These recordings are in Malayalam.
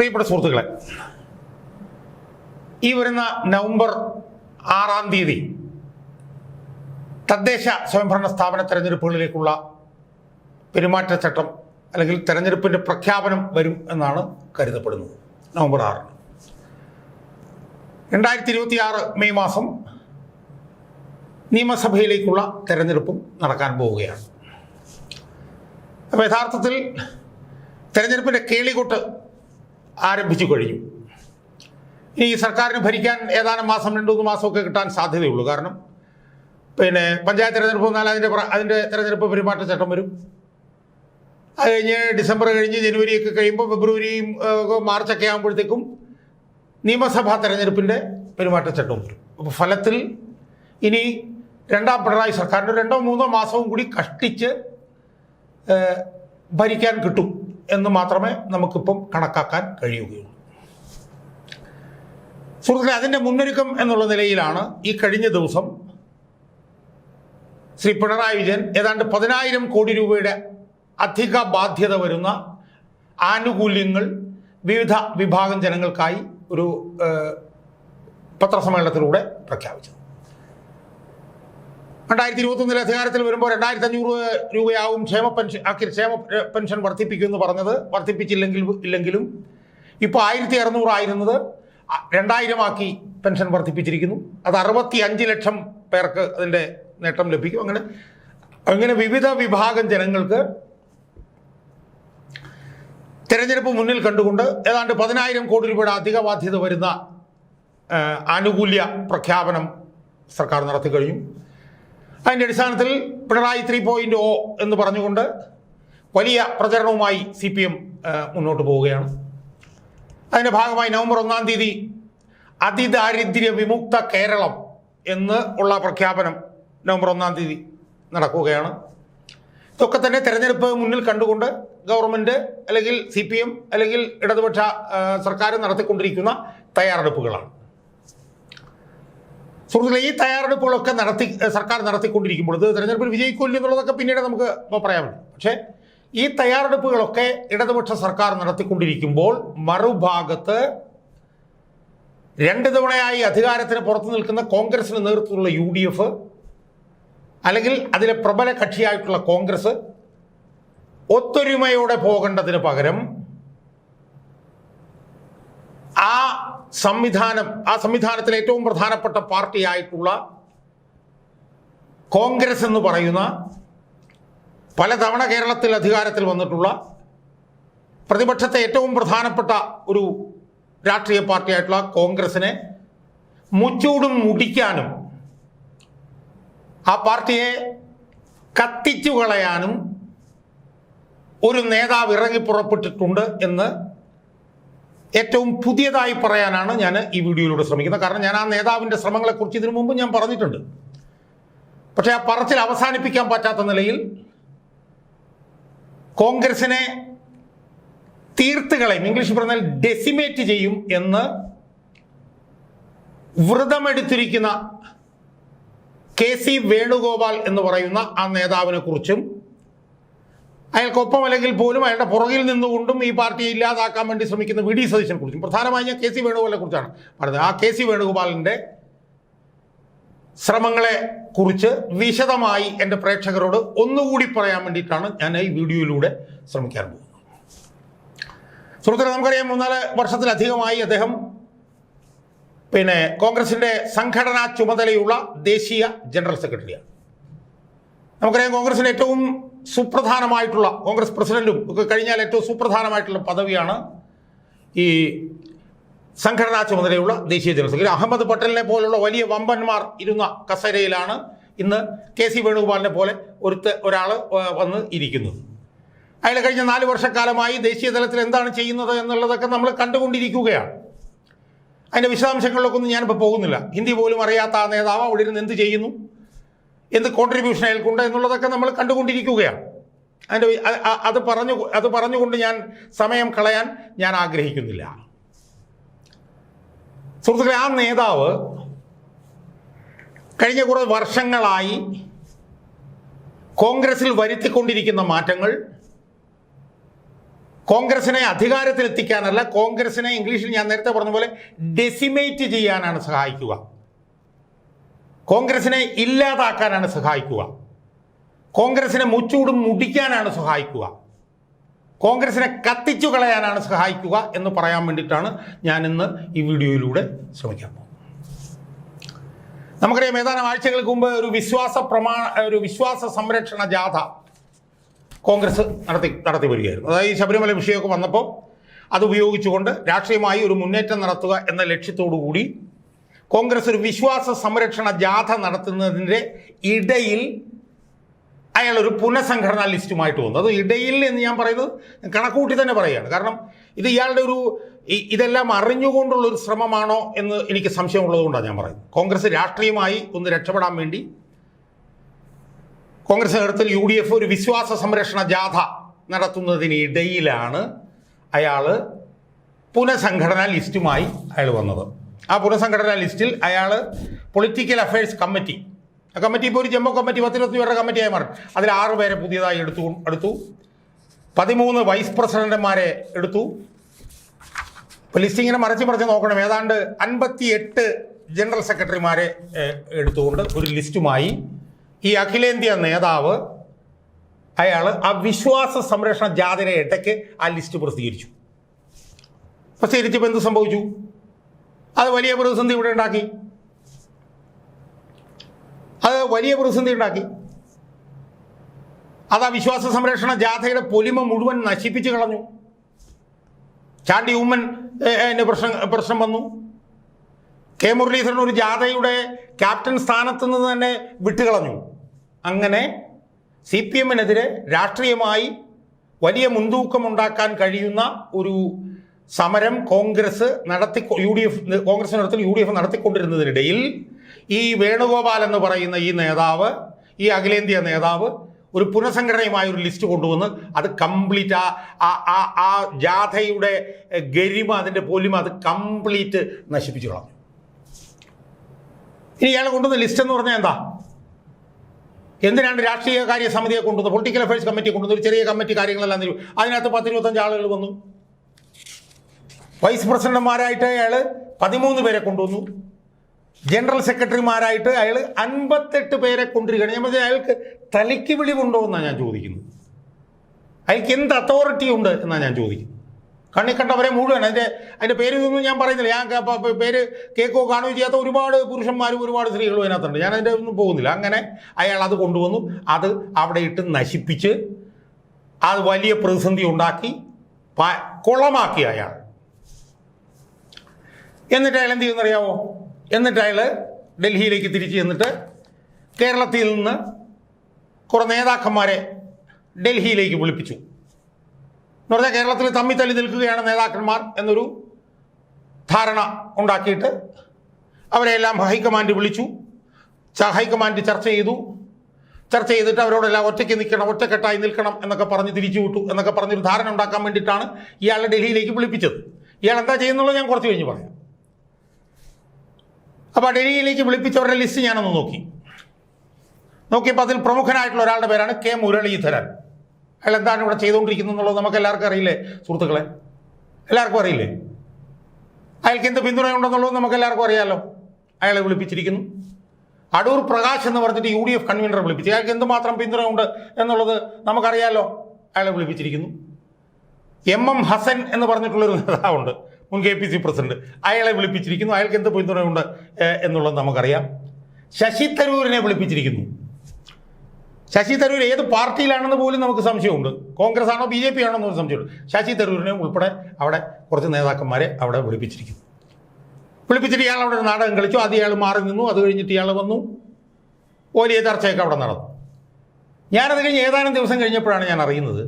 പ്രിയപ്പെട്ട സുഹൃത്തുക്കളെ ഈ വരുന്ന നവംബർ ആറാം തീയതി തദ്ദേശ സ്വയംഭരണ സ്ഥാപന തെരഞ്ഞെടുപ്പുകളിലേക്കുള്ള പെരുമാറ്റച്ചട്ടം അല്ലെങ്കിൽ തെരഞ്ഞെടുപ്പിന്റെ പ്രഖ്യാപനം വരും എന്നാണ് കരുതപ്പെടുന്നത്. നവംബർ ആറിന് രണ്ടായിരത്തി ഇരുപത്തി ആറ് മെയ് മാസം നിയമസഭയിലേക്കുള്ള തെരഞ്ഞെടുപ്പും നടക്കാൻ പോവുകയാണ്. അപ്പോൾ യഥാർത്ഥത്തിൽ തെരഞ്ഞെടുപ്പിന്റെ കേളികൊട്ട് ആരംഭിച്ചു കഴിഞ്ഞു. ഇനി ഈ സർക്കാരിന് ഭരിക്കാൻ ഏതാനും മാസം രണ്ടു മൂന്ന് മാസമൊക്കെ കിട്ടാൻ സാധ്യതയുള്ളൂ. കാരണം പിന്നെ പഞ്ചായത്ത് തിരഞ്ഞെടുപ്പ് വന്നാൽ അതിന്റെ അതിന്റെ തിരഞ്ഞെടുപ്പ് പെരുമാറ്റച്ചട്ടം വരും. അത് കഴിഞ്ഞ് ഡിസംബർ കഴിഞ്ഞ് ജനുവരിയൊക്കെ കഴിയുമ്പോൾ ഫെബ്രുവരിയും മാർച്ചൊക്കെ ആകുമ്പോഴത്തേക്കും നിയമസഭാ തെരഞ്ഞെടുപ്പിന്റെ പെരുമാറ്റച്ചട്ടവും വരും. അപ്പോൾ ഫലത്തിൽ ഇനി രണ്ടാം പിണറായി സർക്കാരിന്റെ രണ്ടോ മൂന്നോ മാസവും കൂടി കഷ്ടിച്ച് ഭരിക്കാൻ കിട്ടും. എന്ന് മാത്രമേ നമുക്കിപ്പം കണക്കാക്കാൻ കഴിയുകയുള്ളൂ. സുഹൃത്തുക്കളെ അതിന്റെ മുന്നൊരുക്കം എന്നുള്ള നിലയിലാണ് ഈ കഴിഞ്ഞ ദിവസം ശ്രീ പിണറായി വിജയൻ ഏതാണ്ട് പതിനായിരം കോടി രൂപയുടെ അധിക ബാധ്യത വരുന്ന ആനുകൂല്യങ്ങൾ വിവിധ വിഭാഗം ജനങ്ങൾക്കായി ഒരു പത്രസമ്മേളനത്തിലൂടെ പ്രഖ്യാപിച്ചത്. രണ്ടായിരത്തി ഇരുപത്തൊന്നിൽ അധികാരത്തിൽ വരുമ്പോൾ രണ്ടായിരത്തി അഞ്ഞൂറ് രൂപയാവും ക്ഷേമ പെൻഷൻ ക്ഷേമ പെൻഷൻ വർദ്ധിപ്പിക്കുമെന്ന് പറഞ്ഞത്. വർദ്ധിപ്പിച്ചില്ലെങ്കിൽ ഇല്ലെങ്കിലും. ഇപ്പോൾ ആയിരത്തി അറുന്നൂറായിരുന്നത് രണ്ടായിരമാക്കി പെൻഷൻ വർദ്ധിപ്പിച്ചിരിക്കുന്നു. അത് അറുപത്തി അഞ്ച് ലക്ഷം പേർക്ക് അതിന്റെ നേട്ടം ലഭിക്കും. അങ്ങനെ അങ്ങനെ വിവിധ വിഭാഗം ജനങ്ങൾക്ക് തിരഞ്ഞെടുപ്പ് മുന്നിൽ കണ്ടുകൊണ്ട് ഏതാണ്ട് പതിനായിരം കോടി രൂപയുടെ അധിക ബാധ്യത വരുന്ന ആനുകൂല്യ പ്രഖ്യാപനം സർക്കാർ നടത്തി കഴിഞ്ഞു. അതിന്റെ അടിസ്ഥാനത്തിൽ പിണറായി ത്രീ പോയിന്റ് ഒ എന്ന് പറഞ്ഞുകൊണ്ട് വലിയ പ്രചരണവുമായി സി പി എം മുന്നോട്ട് പോവുകയാണ്. അതിന്റെ ഭാഗമായി നവംബർ ഒന്നാം തീയതി അതിദാരിദ്ര്യ വിമുക്ത കേരളം എന്ന് ഉള്ള പ്രഖ്യാപനം നവംബർ ഒന്നാം തീയതി നടക്കുകയാണ്. ഇതൊക്കെ തന്നെ തെരഞ്ഞെടുപ്പ് മുന്നിൽ കണ്ടുകൊണ്ട് ഗവൺമെന്റ് അല്ലെങ്കിൽ സി പി എം അല്ലെങ്കിൽ ഇടതുപക്ഷ സർക്കാർ നടത്തിക്കൊണ്ടിരിക്കുന്ന തയ്യാറെടുപ്പുകളാണ്. സുഹൃത്തുക്കളെ ഈ തയ്യാറെടുപ്പുകളൊക്കെ നടത്തി സർക്കാർ നടത്തിക്കൊണ്ടിരിക്കുമ്പോൾ ഇത് തെരഞ്ഞെടുപ്പിൽ വിജയിക്കില്ല എന്നുള്ളതൊക്കെ പിന്നീട് നമുക്ക് പറയാൻ പക്ഷേ ഈ തയ്യാറെടുപ്പുകളൊക്കെ ഇടതുപക്ഷ സർക്കാർ നടത്തിക്കൊണ്ടിരിക്കുമ്പോൾ മറുഭാഗത്ത് രണ്ട് തവണയായി അധികാരത്തിന് പുറത്തു നിൽക്കുന്ന കോൺഗ്രസിന് നേതൃത്വത്തിലുള്ള യു ഡി എഫ് അല്ലെങ്കിൽ അതിലെ പ്രബല കക്ഷിയായിട്ടുള്ള കോൺഗ്രസ് ഒത്തൊരുമയോടെ പോകേണ്ടതിന് പകരം ആ സംവിധാനം ആ സംവിധാനത്തിലെ ഏറ്റവും പ്രധാനപ്പെട്ട പാർട്ടിയായിട്ടുള്ള കോൺഗ്രസ് എന്ന് പറയുന്ന പലതവണ കേരളത്തിൽ അധികാരത്തിൽ വന്നിട്ടുള്ള പ്രതിപക്ഷത്തെ ഏറ്റവും പ്രധാനപ്പെട്ട ഒരു രാഷ്ട്രീയ പാർട്ടിയായിട്ടുള്ള കോൺഗ്രസിനെ മുച്ചൂടും മുടിക്കാനും ആ പാർട്ടിയെ കത്തിച്ചു കളയാനും ഒരു നേതാവ് ഇറങ്ങി പുറപ്പെട്ടിട്ടുണ്ട് എന്ന് ഏറ്റവും പുതിയതായി പറയാനാണ് ഞാൻ ഈ വീഡിയോയിലൂടെ ശ്രമിക്കുന്നത്. കാരണം ഞാൻ ആ നേതാവിന്റെ ശ്രമങ്ങളെക്കുറിച്ച് ഇതിനു മുമ്പ് ഞാൻ പറഞ്ഞിട്ടുണ്ട്. പക്ഷേ ആ പറച്ചിൽ അവസാനിപ്പിക്കാൻ പറ്റാത്ത നിലയിൽ കോൺഗ്രസിനെ തീർത്ത് കളയും ഇംഗ്ലീഷ് പറഞ്ഞാൽ ഡെസിമേറ്റ് ചെയ്യും എന്ന് വ്രതമെടുത്തിരിക്കുന്ന കെ സി വേണുഗോപാൽ എന്ന് പറയുന്ന ആ നേതാവിനെ കുറിച്ചും അയാൾക്കൊപ്പം അല്ലെങ്കിൽ പോലും അയാളുടെ പുറകിൽ നിന്നുകൊണ്ടും ഈ പാർട്ടിയെ ഇല്ലാതാക്കാൻ വേണ്ടി ശ്രമിക്കുന്ന വി ഡി സതീശനെ കുറിച്ചും പ്രധാനമായി ഞാൻ കെ സി വേണുഗോപാലിനെ കുറിച്ചാണ് പറഞ്ഞത്. ആ കെ സി വേണുഗോപാലിന്റെ ശ്രമങ്ങളെ കുറിച്ച് വിശദമായി എന്റെ പ്രേക്ഷകരോട് ഒന്നുകൂടി പറയാൻ വേണ്ടിയിട്ടാണ് ഞാൻ ഈ വീഡിയോയിലൂടെ ശ്രമിക്കാൻ പോകുന്നത്. സുഹൃത്തുക്കളെ നമുക്കറിയാം മൂന്നാൽ വർഷത്തിലധികമായി അദ്ദേഹം പിന്നെ കോൺഗ്രസിന്റെ സംഘടനാ ചുമതലയുള്ള ദേശീയ ജനറൽ സെക്രട്ടറിയാണ്. നമുക്കറിയാം കോൺഗ്രസിന് ഏറ്റവും സുപ്രധാനമായിട്ടുള്ള കോൺഗ്രസ് പ്രസിഡന്റും ഒക്കെ കഴിഞ്ഞാൽ ഏറ്റവും സുപ്രധാനമായിട്ടുള്ള പദവിയാണ് ഈ സംഘടനാ ചുമതലയുള്ള ദേശീയ ജനറൽ സെക്രട്ടറി. അഹമ്മദ് പട്ടേലിനെ പോലുള്ള വലിയ വമ്പന്മാർ ഇരുന്ന കസേരയിലാണ് ഇന്ന് കെ സി വേണുഗോപാലിനെ പോലെ ഒരുത്ത് ഒരാൾ വന്ന് ഇരിക്കുന്നത്. അയാൾ കഴിഞ്ഞ നാല് വർഷക്കാലമായി ദേശീയ തലത്തിൽ എന്താണ് ചെയ്യുന്നത് എന്നുള്ളതൊക്കെ നമ്മൾ കണ്ടുകൊണ്ടിരിക്കുകയാണ്. അതിന്റെ വിശദാംശങ്ങളിലൊക്കെ ഒന്നും ഞാനിപ്പോൾ പോകുന്നില്ല. ഹിന്ദി പോലും അറിയാത്ത ആ നേതാവ് അവിടെ ഇരുന്ന് എന്ത് ചെയ്യുന്നു? എന്ത് കോൺട്രിബ്യൂഷൻ അയാൾക്കുണ്ട് എന്നുള്ളതൊക്കെ നമ്മൾ കണ്ടുകൊണ്ടിരിക്കുകയാണ്. അതിന്റെ അത് പറഞ്ഞു അത് പറഞ്ഞുകൊണ്ട് ഞാൻ സമയം കളയാൻ ഞാൻ ആഗ്രഹിക്കുന്നില്ല. സുഹൃത്തുക്കളെ ആ നേതാവ് കഴിഞ്ഞ കുറേ വർഷങ്ങളായി കോൺഗ്രസിൽ വരുത്തിക്കൊണ്ടിരിക്കുന്ന മാറ്റങ്ങൾ കോൺഗ്രസിനെ അധികാരത്തിലെത്തിക്കാനല്ല കോൺഗ്രസിനെ ഇംഗ്ലീഷിൽ ഞാൻ നേരത്തെ പറഞ്ഞ പോലെ ഡെസിമേറ്റ് ചെയ്യാനാണ് സഹായിക്കുക. കോൺഗ്രസിനെ ഇല്ലാതാക്കാനാണ് സഹായിക്കുക. കോൺഗ്രസിനെ മുച്ചൂടും മുടിക്കാനാണ് സഹായിക്കുക. കോൺഗ്രസിനെ കത്തിച്ചു കളയാനാണ് സഹായിക്കുക എന്ന് പറയാൻ വേണ്ടിയിട്ടാണ് ഞാൻ ഇന്ന് ഈ വീഡിയോയിലൂടെ ശ്രമിക്കാൻ പോകുന്നത്. നമുക്കറിയാം ഏതാനും ആഴ്ചകൾക്ക് മുമ്പ് ഒരു വിശ്വാസ പ്രമാണ ഒരു വിശ്വാസ സംരക്ഷണ ജാഥ കോൺഗ്രസ് നടത്തി നടത്തി വരികയായിരുന്നു. അതായത് ശബരിമല വിഷയമൊക്കെ വന്നപ്പോൾ അത് ഉപയോഗിച്ചുകൊണ്ട് രാഷ്ട്രീയമായി ഒരു മുന്നേറ്റം നടത്തുക എന്ന ലക്ഷ്യത്തോടു കൂടി കോൺഗ്രസ് ഒരു വിശ്വാസ സംരക്ഷണ ജാഥ നടത്തുന്നതിന്റെ ഇടയിൽ അയാൾ ഒരു പുനഃസംഘടനാ ലിസ്റ്റുമായിട്ട് വന്നു. അത് ഇടയിൽ എന്ന് ഞാൻ പറയുന്നത് കണക്കൂട്ടി തന്നെ പറയുകയാണ്. കാരണം ഇത് ഇയാളുടെ ഒരു ഇതെല്ലാം അറിഞ്ഞുകൊണ്ടുള്ള ഒരു ശ്രമമാണോ എന്ന് എനിക്ക് സംശയമുള്ളതുകൊണ്ടാണ് ഞാൻ പറയുന്നത്. കോൺഗ്രസ് രാഷ്ട്രീയമായി ഒന്ന് രക്ഷപ്പെടാൻ വേണ്ടി കോൺഗ്രസ് നേതൃത്വത്തിൽ യു ഡി എഫ് ഒരു വിശ്വാസ സംരക്ഷണ ജാഥ നടത്തുന്നതിനിടയിലാണ് അയാൾ പുനഃസംഘടനാ ലിസ്റ്റുമായി അയാൾ വന്നത്. ആ പുനഃസംഘടനാ ലിസ്റ്റിൽ അയാൾ പൊളിറ്റിക്കൽ അഫയേഴ്സ് കമ്മിറ്റി ആ കമ്മിറ്റി ഇപ്പോൾ ഒരു ജമ്മു കമ്മിറ്റി പത്തിരുപത്തി പേരുടെ കമ്മിറ്റിയായി മാറും. അതിൽ ആറ് പേരെ പുതിയതായി എടുത്തു എടുത്തു. പതിമൂന്ന് വൈസ് പ്രസിഡന്റുമാരെ എടുത്തു. ഇപ്പോൾ ലിസ്റ്റ് ഇങ്ങനെ മറച്ച് മറിച്ച് നോക്കണം. ഏതാണ്ട് അൻപത്തി എട്ട് ജനറൽ സെക്രട്ടറിമാരെ എടുത്തുകൊണ്ട് ഒരു ലിസ്റ്റുമായി ഈ അഖിലേന്ത്യാ നേതാവ് അയാൾ ആ വിശ്വാസ സംരക്ഷണ ജാഥയുടെ ഇടയ്ക്ക് ആ ലിസ്റ്റ് പ്രസിദ്ധീകരിച്ചു. പ്രസിദ്ധീകരിച്ചപ്പോൾ എന്ത് സംഭവിച്ചു? അത് വലിയ പ്രതിസന്ധി ഇവിടെ ഉണ്ടാക്കി. അത് വലിയ പ്രതിസന്ധി ഉണ്ടാക്കി. അത് ആ വിശ്വാസ സംരക്ഷണ ജാഥയുടെ പൊലിമ മുഴുവൻ നശിപ്പിച്ചു കളഞ്ഞു. ചാണ്ടി ഉമ്മൻ പ്രശ്നം പ്രശ്നം വന്നു. കെ മുരളീധരൻ ഒരു ജാഥയുടെ ക്യാപ്റ്റൻ സ്ഥാനത്ത് നിന്ന് തന്നെ വിട്ടുകളഞ്ഞു. അങ്ങനെ സി പി എമ്മിനെതിരെ രാഷ്ട്രീയമായി വലിയ മുൻതൂക്കമുണ്ടാക്കാൻ കഴിയുന്ന ഒരു സമരം കോൺഗ്രസ് നടത്തി യു ഡി എഫ് കോൺഗ്രസ് നടത്തി യു ഡി എഫ് നടത്തിക്കൊണ്ടിരുന്നതിനിടയിൽ ഈ വേണുഗോപാൽ എന്ന് പറയുന്ന ഈ നേതാവ് ഈ അഖിലേന്ത്യാ നേതാവ് ഒരു പുനഃസംഘടനയുമായ ഒരു ലിസ്റ്റ് കൊണ്ടുവന്ന് അത് കംപ്ലീറ്റ് ആ ആ- ആ ജാഥയുടെ ഗരിമ അതിന്റെ പൊലിമ അത് കംപ്ലീറ്റ് നശിപ്പിച്ചു കളഞ്ഞു ഇനി ഇയാളെ കൊണ്ടുവന്ന ലിസ്റ്റ് എന്ന് പറഞ്ഞാൽ എന്താ? എന്തിനാണ് രാഷ്ട്രീയ കാര്യ സമിതിയെ കൊണ്ടുവന്നത്? പൊളിറ്റിക്കൽ അഫയേഴ്സ് കമ്മിറ്റി കൊണ്ടുവന്നു ഒരു ചെറിയ കമ്മിറ്റി കാര്യങ്ങളെല്ലാം അതിനകത്ത് പത്തിരുപത്തഞ്ച് ആളുകൾ വന്നു. വൈസ് പ്രസിഡന്റുമാരായിട്ട് അയാൾ പതിമൂന്ന് പേരെ കൊണ്ടുവന്നു. ജനറൽ സെക്രട്ടറിമാരായിട്ട് അയാൾ അൻപത്തെട്ട് പേരെ കൊണ്ടിരിക്കുകയാണ് ഞാൻ പറഞ്ഞാൽ അയാൾക്ക് തലയ്ക്ക് വിളിവുണ്ടോ എന്നാണ് ഞാൻ ചോദിക്കുന്നത് അയാൾക്ക് എന്ത് അതോറിറ്റി ഉണ്ട് എന്നാണ് ഞാൻ ചോദിക്കുന്നത് കണ്ണി കണ്ടവരെ മുഴുവൻ അതിന്റെ അതിന്റെ പേര് ഇതൊന്നും ഞാൻ പറയുന്നില്ല. ഞാൻ പേര് കേക്കോ കാണുകയോ ചെയ്യാത്ത ഒരുപാട് പുരുഷന്മാരും ഒരുപാട് സ്ത്രീകളും അതിനകത്തുണ്ട്. ഞാൻ അതിന്റെ ഒന്നും പോകുന്നില്ല. അങ്ങനെ അയാൾ അത് കൊണ്ടുവന്നു. അത് അവിടെ ഇട്ട് നശിപ്പിച്ച് അത് വലിയ പ്രതിസന്ധി ഉണ്ടാക്കി. കുളമാക്കി അയാൾ. എന്നിട്ട് അയാൾ എന്ത് ചെയ്യുന്നറിയാവോ എന്നിട്ട് അയാൾ ഡൽഹിയിലേക്ക് തിരിച്ചു ചെന്നിട്ട് കേരളത്തിൽ നിന്ന് കുറേ നേതാക്കന്മാരെ ഡൽഹിയിലേക്ക് വിളിപ്പിച്ചു. എന്ന് പറഞ്ഞാൽ കേരളത്തിൽ തമ്മി തല്ലി നിൽക്കുകയാണ് നേതാക്കന്മാർ എന്നൊരു ധാരണ ഉണ്ടാക്കിയിട്ട് അവരെല്ലാം ഹൈക്കമാൻഡ് വിളിച്ചു. ഹൈക്കമാൻഡ് ചർച്ച ചെയ്തു. ചർച്ച ചെയ്തിട്ട് അവരോടെല്ലാം ഒറ്റയ്ക്ക് നിൽക്കണം ഒറ്റക്കെട്ടായി നിൽക്കണം എന്നൊക്കെ പറഞ്ഞ് തിരിച്ചു വിട്ടു എന്നൊക്കെ പറഞ്ഞൊരു ധാരണ ഉണ്ടാക്കാൻ വേണ്ടിയിട്ടാണ് ഇയാളെ ഡൽഹിയിലേക്ക് വിളിപ്പിച്ചത്. ഇയാൾ എന്താ ചെയ്യുന്നുള്ളത് ഞാൻ കുറച്ച് കഴിഞ്ഞ് പറയാം. അപ്പോൾ ഡൽഹിയിലേക്ക് വിളിപ്പിച്ചവരുടെ ലിസ്റ്റ് ഞാനൊന്ന് നോക്കി. നോക്കിയപ്പോൾ അതിൽ പ്രമുഖനായിട്ടുള്ള ഒരാളുടെ പേരാണ് കെ മുരളീധരൻ. അയാൾ എന്താണ് ഇവിടെ ചെയ്തുകൊണ്ടിരിക്കുന്നത് എന്നുള്ളത് നമുക്ക് എല്ലാവർക്കും അറിയില്ലേ സുഹൃത്തുക്കളെ? എല്ലാവർക്കും അറിയില്ലേ? അയാൾക്ക് എന്ത് പിന്തുണയുണ്ടെന്നുള്ളത് നമുക്ക് എല്ലാവർക്കും അറിയാമല്ലോ അയാളെ വിളിപ്പിച്ചിരിക്കുന്നു. അടൂർ പ്രകാശ് എന്ന് പറഞ്ഞിട്ട് യു ഡി എഫ് കൺവീനറെ വിളിപ്പിച്ചു. അയാൾക്ക് എന്തുമാത്രം പിന്തുണയുണ്ട് എന്നുള്ളത് നമുക്കറിയാമല്ലോ അയാളെ വിളിപ്പിച്ചിരിക്കുന്നു. എം എം ഹസൻ എന്ന് പറഞ്ഞിട്ടുള്ളൊരു നേതാവുണ്ട്. മുൻ കെ പി സി പ്രസിഡന്റ്. അയാളെ വിളിപ്പിച്ചിരിക്കുന്നു. അയാൾക്ക് എന്ത് പിന്തുണയുണ്ട് എന്നുള്ളത് നമുക്കറിയാം. ശശി തരൂരിനെ വിളിപ്പിച്ചിരിക്കുന്നു. ശശി തരൂർ ഏത് പാർട്ടിയിലാണെന്ന് പോലും നമുക്ക് സംശയമുണ്ട്. കോൺഗ്രസ് ആണോ ബി ജെ പി ആണോ എന്നൊരു സംശയമുണ്ട്. ശശി തരൂരിനെ ഉൾപ്പെടെ അവിടെ കുറച്ച് നേതാക്കന്മാരെ അവിടെ വിളിപ്പിച്ചിരിക്കുന്നു. വിളിപ്പിച്ചിട്ട് ഇയാൾ അവിടെ നാടകം കളിച്ചു. അത് ഇയാൾ മാറി നിന്നു. അത് കഴിഞ്ഞിട്ട് ഇയാൾ വന്നു. വലിയ ചർച്ചയൊക്കെ അവിടെ നടന്നു. ഞാനത് കഴിഞ്ഞ് ഏതാനും ദിവസം കഴിഞ്ഞപ്പോഴാണ് ഞാൻ അറിയുന്നത്.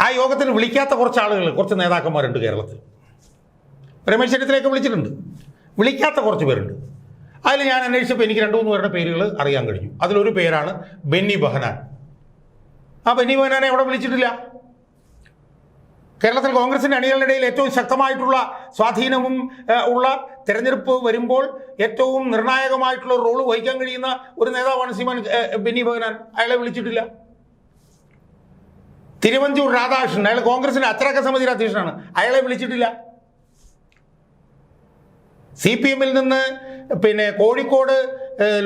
ആ യോഗത്തിന് വിളിക്കാത്ത കുറച്ച് ആളുകൾ കുറച്ച് നേതാക്കന്മാരുണ്ട് കേരളത്തിൽ. രമേശ് ചെന്നിത്തലയൊക്കെ വിളിച്ചിട്ടുണ്ട്. വിളിക്കാത്ത കുറച്ച് പേരുണ്ട്. അതിൽ ഞാൻ അന്വേഷിച്ചപ്പോൾ എനിക്ക് രണ്ട് മൂന്ന് പേരുടെ പേരുകൾ അറിയാൻ കഴിഞ്ഞു. അതിലൊരു പേരാണ് ബെന്നി ബഹനാൻ. ആ ബെന്നി ബഹനാനെ അവിടെ വിളിച്ചിട്ടില്ല. കേരളത്തിൽ കോൺഗ്രസിന്റെ അണികളുടെ ഇടയിൽ ഏറ്റവും ശക്തമായിട്ടുള്ള സ്വാധീനവും ഉള്ള തെരഞ്ഞെടുപ്പ് വരുമ്പോൾ ഏറ്റവും നിർണായകമായിട്ടുള്ള റോൾ വഹിക്കാൻ കഴിയുന്ന ഒരു നേതാവാണ് സീമാൻ ബെന്നി ബഹനാൻ. അയാളെ വിളിച്ചിട്ടില്ല. തിരുവഞ്ചൂർ രാധാകൃഷ്ണൻ അയാൾ കോൺഗ്രസിന്റെ അച്ചടക്ക സമിതിയുടെ അധ്യക്ഷനാണ്. അയാളെ വിളിച്ചിട്ടില്ല. സി പി എമ്മിൽ നിന്ന് പിന്നെ കോഴിക്കോട്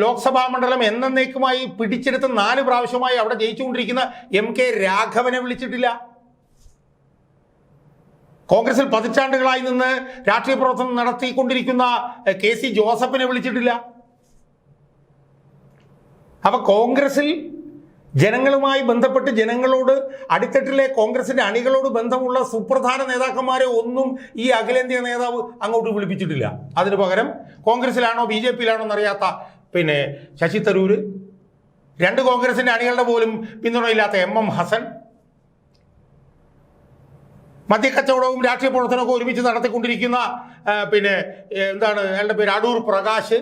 ലോക്സഭാ മണ്ഡലം എന്നേക്കുമായി പിടിച്ചെടുത്ത് നാല് പ്രാവശ്യമായി അവിടെ ജയിച്ചുകൊണ്ടിരിക്കുന്ന എം കെ രാഘവനെ വിളിച്ചിട്ടില്ല. കോൺഗ്രസിൽ പതിറ്റാണ്ടുകളായി നിന്ന് രാഷ്ട്രീയ പ്രവർത്തനം നടത്തിക്കൊണ്ടിരിക്കുന്ന കെ സി ജോസഫിനെ വിളിച്ചിട്ടില്ല. അപ്പൊ കോൺഗ്രസിൽ ജനങ്ങളുമായി ബന്ധപ്പെട്ട് ജനങ്ങളോട് അടിത്തട്ടിലെ കോൺഗ്രസിന്റെ അണികളോട് ബന്ധമുള്ള സുപ്രധാന നേതാക്കന്മാരെ ഒന്നും ഈ അഖിലേന്ത്യാ നേതാവ് അങ്ങോട്ട് വിളിപ്പിച്ചിട്ടില്ല. അതിന് പകരം കോൺഗ്രസിലാണോ ബി ജെ പിയിലാണോ എന്നറിയാത്ത പിന്നെ ശശി തരൂര് രണ്ട് കോൺഗ്രസിന്റെ അണികളുടെ പോലും പിന്തുണയില്ലാത്ത എം എം ഹസൻ മദ്യക്കച്ചവടവും രാഷ്ട്രീയ പ്രവർത്തനവും ഒരുമിച്ച് നടത്തിക്കൊണ്ടിരിക്കുന്ന പിന്നെ എന്താണ് അയാളുടെ പേര് അടൂർ പ്രകാശ്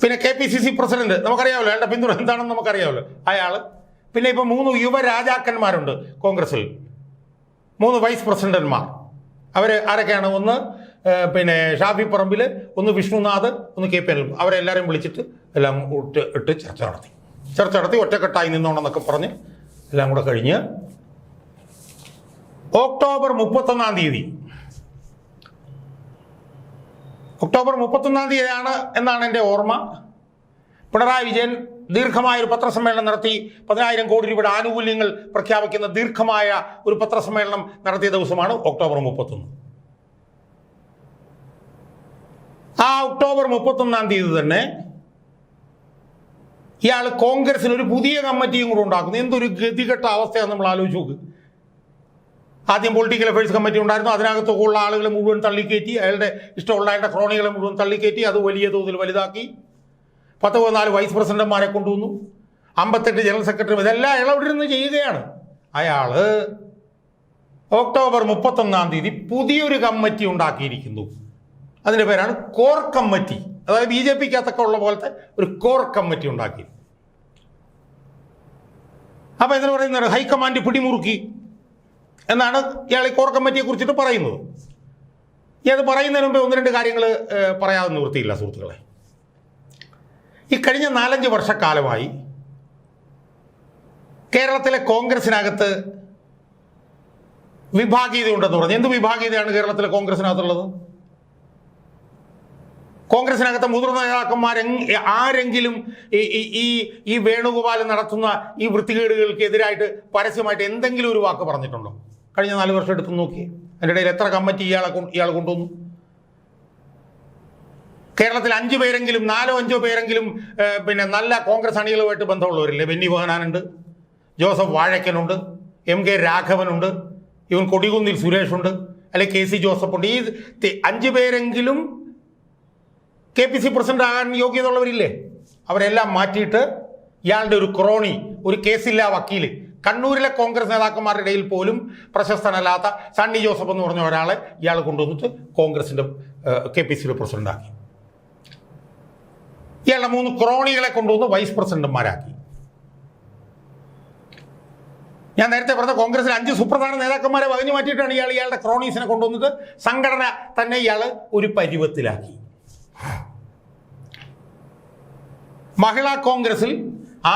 പിന്നെ K P C C president നമുക്കറിയാമല്ലോ അയാളുടെ പിന്തുണ എന്താണെന്ന് നമുക്കറിയാമല്ലോ. അയാൾ പിന്നെ ഇപ്പൊ മൂന്ന് യുവരാജാക്കന്മാരുണ്ട് കോൺഗ്രസിൽ മൂന്ന് വൈസ് പ്രസിഡന്റുമാർ അവർ ആരൊക്കെയാണ്? ഒന്ന് പിന്നെ ഷാഫി പറമ്പിൽ ഒന്ന് വിഷ്ണുനാഥ് ഒന്ന് കെ പി എൽ അവരെല്ലാവരെയും വിളിച്ചിട്ട് എല്ലാം ഇട്ട് ഇട്ട് ചർച്ച നടത്തി. ചർച്ച നടത്തി ഒറ്റക്കെട്ടായി നിന്നോണമെന്നൊക്കെ പറഞ്ഞ് എല്ലാം കൂടെ കഴിഞ്ഞ് ഒക്ടോബർ മുപ്പത്തൊന്നാം തീയതി ഒക്ടോബർ മുപ്പത്തൊന്നാം തീയതിയാണ് എന്നാണ് എന്റെ ഓർമ്മ. പിണറായി വിജയൻ ദീർഘമായ ഒരു പത്രസമ്മേളനം നടത്തി. പതിനായിരം കോടി രൂപയുടെ ആനുകൂല്യങ്ങൾ പ്രഖ്യാപിക്കുന്ന ദീർഘമായ ഒരു പത്രസമ്മേളനം നടത്തിയ ദിവസമാണ് ഒക്ടോബർ മുപ്പത്തൊന്ന്. ആ ഒക്ടോബർ മുപ്പത്തൊന്നാം തീയതി തന്നെ ഇയാൾ കോൺഗ്രസിന് ഒരു പുതിയ കമ്മിറ്റിയും കൂടെ ഉണ്ടാക്കുന്നു. എന്തൊരു ഗതികെട്ട അവസ്ഥയാണ് നമ്മൾ ആലോചിച്ച് നോക്ക്. ആദ്യം പൊളിറ്റിക്കൽ അഫയേഴ്സ് കമ്മിറ്റി ഉണ്ടായിരുന്നു. അതിനകത്തൊക്കെ ഉള്ള ആളുകളെ മുഴുവൻ തള്ളിക്കയറ്റി അയാളുടെ ഇഷ്ടമുള്ള അയാളുടെ ക്രോണികളെ മുഴുവൻ തള്ളിക്കയറ്റി അത് വലിയ തോതിൽ വലുതാക്കി. പത്ത് പതിനാല് വൈസ് പ്രസിഡന്റുമാരെ കൊണ്ടുവന്നു. അമ്പത്തെട്ട് ജനറൽ സെക്രട്ടറി ഇതെല്ലാം അയാൾ അവിടെ ഇരുന്ന് ചെയ്യുകയാണ്. അയാൾ ഒക്ടോബർ മുപ്പത്തൊന്നാം തീയതി പുതിയൊരു കമ്മിറ്റി ഉണ്ടാക്കിയിരിക്കുന്നു. അതിന്റെ പേരാണ് കോർ കമ്മിറ്റി. അതായത് ബി ജെ പിക്കകത്തൊക്കെ ഉള്ള പോലത്തെ ഒരു കോർ കമ്മിറ്റി ഉണ്ടാക്കി. അപ്പോൾ എന്തിനു പറയുന്നത്? ഹൈക്കമാൻഡ് പിടിമുറുക്കി. എന്നാണ് ഇയാൾ കോർ കമ്മിറ്റിയെ കുറിച്ചിട്ട് പറയുന്നത്. ഈ അത് പറയുന്നതിന് മുമ്പേ ഒന്ന് രണ്ട് കാര്യങ്ങൾ പറയാതെ നിവൃത്തിയില്ല സുഹൃത്തുക്കളെ. ഈ കഴിഞ്ഞ നാലഞ്ച് വർഷക്കാലമായി കേരളത്തിലെ കോൺഗ്രസിനകത്ത് വിഭാഗീയത ഉണ്ടെന്ന് പറഞ്ഞു. എന്ത് വിഭാഗീയതയാണ് കേരളത്തിലെ കോൺഗ്രസിനകത്തുള്ളത്? കോൺഗ്രസിനകത്തെ മുതിർന്ന നേതാക്കന്മാരെ ആരെങ്കിലും ഈ- ഈ- വേണുഗോപാൽ നടത്തുന്ന ഈ വൃത്തികേടുകൾക്ക് എതിരായിട്ട് പരസ്യമായിട്ട് എന്തെങ്കിലും ഒരു വാക്ക് പറഞ്ഞിട്ടുണ്ടോ? കഴിഞ്ഞ നാല് വർഷം എടുത്ത് നോക്കി അതിന്റെ ഇടയിൽ എത്ര കമ്മിറ്റി ഇയാളെ ഇയാൾ കൊണ്ടുവന്നു? കേരളത്തിൽ അഞ്ചു പേരെങ്കിലും നാലോ അഞ്ചോ പേരെങ്കിലും പിന്നെ നല്ല കോൺഗ്രസ് അണികളുമായിട്ട് ബന്ധമുള്ളവരില്ലേ? ബെന്നി മോഹനാനുണ്ട് ജോസഫ് വാഴക്കനുണ്ട് എം കെ രാഘവനുണ്ട് ഇവൻ കൊടികുന്നിൽ സുരേഷുണ്ട് അല്ലെ കെ സി ജോസഫ് ഉണ്ട് ഈ അഞ്ച് പേരെങ്കിലും കെ പി സി പ്രസിഡന്റ് ആകാൻ യോഗ്യത ഉള്ളവരില്ലേ അവരെല്ലാം മാറ്റിയിട്ട് ഇയാളുടെ ഒരു ക്രോണി ഒരു കേസില്ലാ വക്കീൽ കണ്ണൂരിലെ കോൺഗ്രസ് നേതാക്കന്മാരുടെ ഇടയിൽ പോലും പ്രശസ്തനല്ലാത്ത സണ്ണി ജോസഫ് എന്ന് പറഞ്ഞ ഒരാളെ ഇയാൾ കൊണ്ടുവന്നിട്ട് കോൺഗ്രസിന്റെ കെ പി സിയുടെ പ്രസിഡന്റാക്കി. ഇയാളുടെ മൂന്ന് ക്രോണികളെ കൊണ്ടുവന്ന് വൈസ് പ്രസിഡന്റുമാരാക്കി. ഞാൻ നേരത്തെ പറഞ്ഞ കോൺഗ്രസിൽ അഞ്ച് സുപ്രധാന നേതാക്കന്മാരെ വകഞ്ഞു മാറ്റിയിട്ടാണ് ഇയാൾ ഇയാളുടെ ക്രോണീസിനെ കൊണ്ടുവന്നത്. സംഘടന തന്നെ ഇയാൾ ഒരു പരുവത്തിലാക്കി. മഹിളാ കോൺഗ്രസിൽ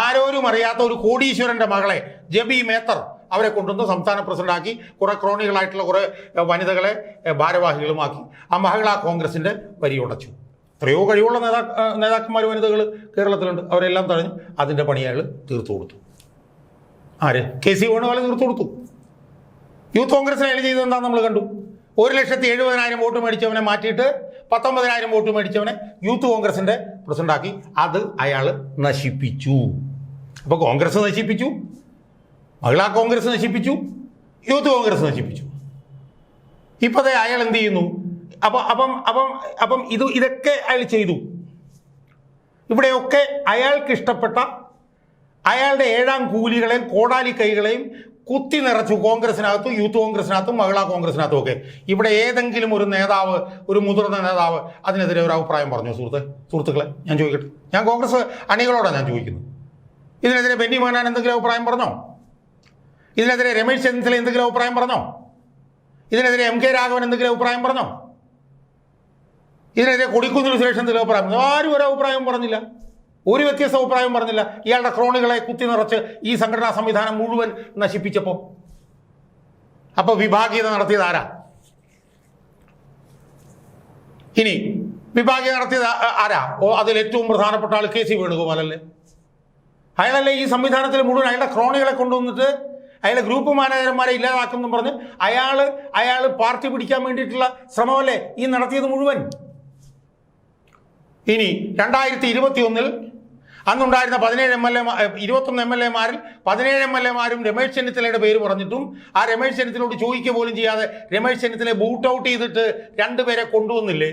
ആരോരും അറിയാത്ത ഒരു കോടീശ്വരന്റെ മകളെ ജബി മേത്തർ അവരെ കൊണ്ടുവന്ന് സംസ്ഥാന പ്രസിഡന്റാക്കി. കുറെ ക്രോണികളായിട്ടുള്ള കുറെ വനിതകളെ ഭാരവാഹികളുമാക്കി. ആ മഹിളാ കോൺഗ്രസിന്റെ വരിയുടച്ചു എത്രയോ കഴിവുള്ള നേതാ നേതാക്കന്മാർ വനിതകൾ കേരളത്തിലുണ്ട്. അവരെല്ലാം തഴഞ്ഞു അതിന്റെ പണി അയാൾ തീർത്തു കൊടുത്തു. ആര്? കെ സി വേണുകാൾ തീർത്തു കൊടുത്തു. യൂത്ത് കോൺഗ്രസിന് അയാൾ ചെയ്തത് എന്താ നമ്മൾ കണ്ടു. ഒരു ലക്ഷത്തി എഴുപതിനായിരം വോട്ട് മേടിച്ചവനെ മാറ്റിയിട്ട് പത്തൊമ്പതിനായിരം വോട്ട് മേടിച്ചവനെ യൂത്ത് കോൺഗ്രസിന്റെ പ്രസിഡന്റാക്കി. അത് അയാൾ നശിപ്പിച്ചു. അപ്പോൾ കോൺഗ്രസ് നശിപ്പിച്ചു. മഹിളാ കോൺഗ്രസ് നശിപ്പിച്ചു യൂത്ത് കോൺഗ്രസ് നശിപ്പിച്ചു. ഇപ്പോൾ അതെ അയാൾ എന്ത് ചെയ്യുന്നു? അപ്പം അപ്പം അപ്പം അപ്പം ഇത് ഇതൊക്കെ അയാൾ ചെയ്തു. ഇവിടെയൊക്കെ അയാൾക്ക് ഇഷ്ടപ്പെട്ട അയാളുടെ ഏഴാം കൂലികളെയും കോടാലി കൈകളെയും കുത്തി നിറച്ചു കോൺഗ്രസിനകത്തും യൂത്ത് കോൺഗ്രസിനകത്തും മഹിളാ കോൺഗ്രസിനകത്തും ഒക്കെ. ഇവിടെ ഏതെങ്കിലും ഒരു നേതാവ് ഒരു മുതിർന്ന നേതാവ് അതിനെതിരെ ഒരു അഭിപ്രായം പറഞ്ഞു സുഹൃത്ത്? സുഹൃത്തുക്കളെ ഞാൻ ചോദിക്കട്ടെ? ഞാൻ കോൺഗ്രസ് അണികളോടാണ് ഞാൻ ചോദിക്കുന്നത്. ഇതിനെതിരെ ബെന്നി മോഹനാൻ എന്തെങ്കിലും അഭിപ്രായം പറഞ്ഞോ? ഇതിനെതിരെ രമേശ് ചെന്നിത്തല എന്തെങ്കിലും അഭിപ്രായം പറഞ്ഞോ? ഇതിനെതിരെ എം കെ രാഘവൻ എന്തെങ്കിലും അഭിപ്രായം പറഞ്ഞോ? ഇതിനെതിരെ കൊടിക്കുന്നിൽ സുരേഷ് എന്തെങ്കിലും അഭിപ്രായം പറഞ്ഞു? ആരും ഒരു അഭിപ്രായവും പറഞ്ഞില്ല. ഒരു വ്യത്യസ്ത അഭിപ്രായം പറഞ്ഞില്ല. ഇയാളുടെ ക്രോണികളെ കുത്തി നിറച്ച് ഈ സംഘടനാ സംവിധാനം മുഴുവൻ നശിപ്പിച്ചപ്പോൾ അപ്പോൾ വിഭാഗീയത നടത്തിയത് ആരാ? ഇനി വിഭാഗീയത നടത്തിയത് ആരാ? ഓ അതിൽ ഏറ്റവും പ്രധാനപ്പെട്ട ആൾ കെ സി വേണുഗോപാലല്ലേ? അയാളല്ലേ ഈ സംവിധാനത്തിൽ മുഴുവൻ അയാളുടെ ക്രോണികളെ കൊണ്ടുവന്നിട്ട് അയാളെ ഗ്രൂപ്പ് മാനേജർമാരെ ഇല്ലാതാക്കുന്നു പറഞ്ഞ് അയാൾ അയാൾ പാർട്ടി പിടിക്കാൻ വേണ്ടിയിട്ടുള്ള ശ്രമമല്ലേ ഈ നടത്തിയത് മുഴുവൻ? ഇനി രണ്ടായിരത്തി ഇരുപത്തി ഒന്നിൽ അന്നുണ്ടായിരുന്ന പതിനേഴ് എം എൽ എ ഇരുപത്തൊന്ന് എം എൽ എമാരിൽ പതിനേഴ് എം എൽ എമാരും രമേശ് ചെന്നിത്തലയുടെ പേര് പറഞ്ഞിട്ടും ആ രമേശ് ചെന്നിത്തലയോട് ചോദിക്കുക പോലും ചെയ്യാതെ രമേശ് ചെന്നിത്തലയെ ബൂട്ട് ഔട്ട് ചെയ്തിട്ട് രണ്ടുപേരെ കൊണ്ടുവന്നില്ലേ?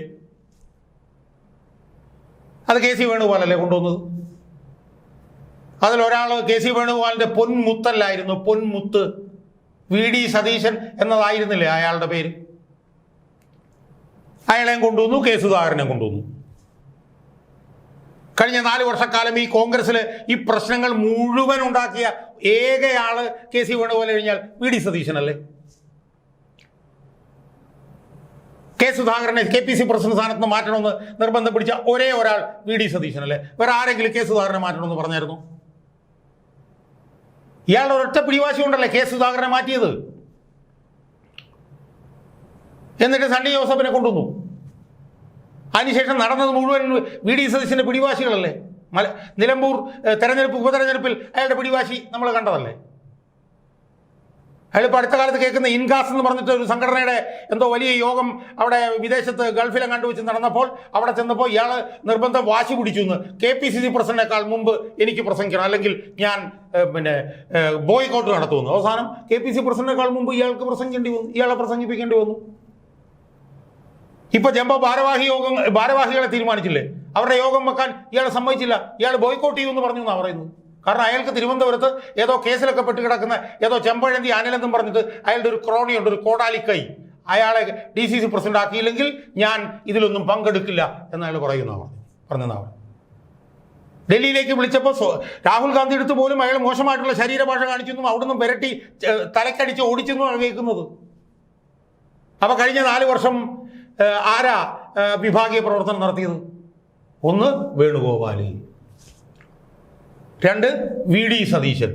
അത് കെ സി വേണുഗോപാലല്ലേ കൊണ്ടുവന്നത്? അതിലൊരാൾ കെ സി വേണുഗോപാലിന്റെ പൊൻമുത്തല്ലായിരുന്നു. പൊൻമുത്ത്. വി ഡി സതീശൻ എന്നതായിരുന്നില്ലേ അയാളുടെ പേര്? അയാളെയും കൊണ്ടുവന്നു കെ സുധാകരനെ കൊണ്ടുവന്നു. കഴിഞ്ഞ നാല് വർഷക്കാലം ഈ കോൺഗ്രസ്സിൽ ഈ പ്രശ്നങ്ങൾ മുഴുവൻ ഉണ്ടാക്കിയ ഏകയാൾ കെ സി വേണുഗോപാൽ കഴിഞ്ഞാൽ വി ഡി സതീശനല്ലേ? കെ സുധാകരനെ കെ പി സി പ്രസിഡന്റ് സ്ഥാനത്ത് നിന്ന് മാറ്റണമെന്ന് നിർബന്ധം പിടിച്ച ഒരേ ഒരാൾ വി ഡി സതീശനല്ലേ? വേറെ ആരെങ്കിലും കെ സുധാകരനെ മാറ്റണമെന്ന് പറഞ്ഞായിരുന്നു? ഇയാൾ ഒരൊറ്റ പിടിവാശി കൊണ്ടല്ലേ കെ സുധാകരനെ മാറ്റിയത്? എന്നിട്ട് സണ്ണി ജോസഫിനെ കൊണ്ടുവന്നു. അതിനുശേഷം നടന്നത് മുഴുവൻ വി ഡി സതീശന്റെ പിടിവാശികളല്ലേ? മല നിലമ്പൂർ തെരഞ്ഞെടുപ്പ് ഉപതെരഞ്ഞെടുപ്പിൽ അയാളുടെ പിടിവാശി നമ്മൾ കണ്ടതല്ലേ? അയാൾ ഇപ്പോൾ അടുത്ത കാലത്ത് കേൾക്കുന്ന ഇൻകാസ് എന്ന് പറഞ്ഞിട്ട് ഒരു സംഘടനയുടെ എന്തോ വലിയ യോഗം അവിടെ വിദേശത്ത് ഗൾഫിലും കണ്ടുവച്ച് നടന്നപ്പോൾ അവിടെ ചെന്നപ്പോൾ ഇയാൾ നിർബന്ധം വാശി പിടിച്ചു എന്ന്. കെ പി സി സി പ്രസിഡന്റിനേക്കാൾ മുമ്പ് എനിക്ക് പ്രസംഗിക്കണം. അല്ലെങ്കിൽ ഞാൻ പിന്നെ ബോയ്ക്കോട്ട് നടത്തുമെന്ന്. അവസാനം കെ പി സി പ്രസിഡന്റിനേക്കാൾ മുമ്പ് ഇയാൾക്ക് പ്രസംഗിക്കേണ്ടി വന്നു. ഇയാളെ പ്രസംഗിപ്പിക്കേണ്ടി വന്നു. ഇപ്പൊ ജംബോ ഭാരവാഹി യോഗം ഭാരവാഹികളെ തീരുമാനിച്ചില്ലേ? അവരുടെ യോഗം വെക്കാൻ ഇയാളെ സമ്മതിച്ചില്ല. ഇയാൾ ബോയ്ക്കോട്ട് ചെയ്യുമെന്ന് പറഞ്ഞു എന്നാണ് പറയുന്നത്. കാരണം അയാൾക്ക് തിരുവനന്തപുരത്ത് ഏതോ കേസിലൊക്കെ പെട്ട് കിടക്കുന്ന ഏതോ ചെമ്പഴന്തി അനിലെന്നും പറഞ്ഞിട്ട് അയാളുടെ ഒരു ക്രോണിയുണ്ട് ഒരു കോടാലിക്കൈ. അയാളെ ഡി സി സി പ്രസിഡന്റ് ആക്കിയില്ലെങ്കിൽ ഞാൻ ഇതിലൊന്നും പങ്കെടുക്കില്ല എന്ന് അയാൾ പറയുന്നതാണ് പറഞ്ഞതാണ് ഡൽഹിയിലേക്ക് വിളിച്ചപ്പോൾ രാഹുൽ ഗാന്ധി എടുത്തു പോലും അയാൾ മോശമായിട്ടുള്ള ശരീരഭാഷ കാണിച്ചെന്നും അവിടുന്ന് വിരട്ടി തലക്കടിച്ച് ഓടിച്ചെന്നുമാണ് കേൾക്കുന്നത്. അപ്പൊ കഴിഞ്ഞ നാല് വർഷം ആരാ വിഭാഗീയ പ്രവർത്തനം നടത്തിയത്? ഒന്ന് വേണുഗോപാൽ. രണ്ട് വി ഡി സതീശൻ.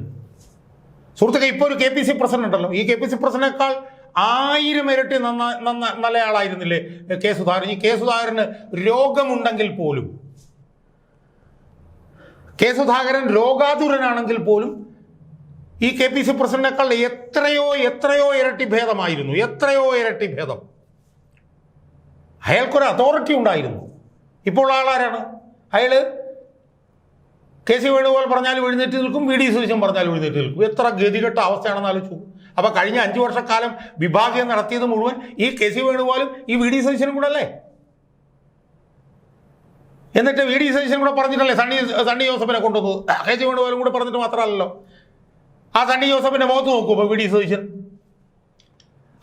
സുഹൃത്തുക്കൾ ഇപ്പോൾ ഒരു കെ പി സി പ്രസിഡന്റ് ഉണ്ടല്ലോ. ഈ കെ പി സി പ്രസിഡന്റിനേക്കാൾ ആയിരം ഇരട്ടി നന്ന നന്ന നല്ല ആളായിരുന്നില്ലേ കെ സുധാകരൻ. ഈ കെ സുധാകരന് രോഗമുണ്ടെങ്കിൽ പോലും കെ സുധാകരൻ രോഗാതുരനാണെങ്കിൽ പോലും ഈ കെ പി സി പ്രസിഡന്റിനേക്കാൾ എത്രയോ എത്രയോ ഇരട്ടി ഭേദമായിരുന്നു. എത്രയോ ഇരട്ടി ഭേദം. അയാൾക്കൊരു അതോറിറ്റി ഉണ്ടായിരുന്നു. ഇപ്പോൾ ആളാരാണ്? അയാൾ കെ സി വേണുഗോപാൽ പറഞ്ഞാൽ എഴുന്നേറ്റ് നിൽക്കും വി ഡി സുരേഷൻ പറഞ്ഞാൽ എഴുന്നേറ്റ് നിൽക്കും. എത്ര ഗതികെട്ട അവസ്ഥയാണെന്ന് ആലോചിച്ചു അപ്പൊ കഴിഞ്ഞ അഞ്ചു വർഷക്കാലം വിഭാഗീയം നടത്തിയത് മുഴുവൻ ഈ കെ സി വേണുഗോപാലും ഈ വി ഡി സുരേഷനും കൂടെ അല്ലേ? എന്നിട്ട് വി ഡി സുരേഷനും കൂടെ പറഞ്ഞിട്ടല്ലേ സണ്ണി സണ്ണി ജോസഫിനെ കൊണ്ടുവന്നത് കെ സി വേണുഗോപാലും കൂടെ പറഞ്ഞിട്ട് മാത്രമല്ലല്ലോ. ആ സണ്ണി ജോസഫിന്റെ മുഖത്ത് നോക്കൂ ഇപ്പൊ വി ഡി സുരേഷൻ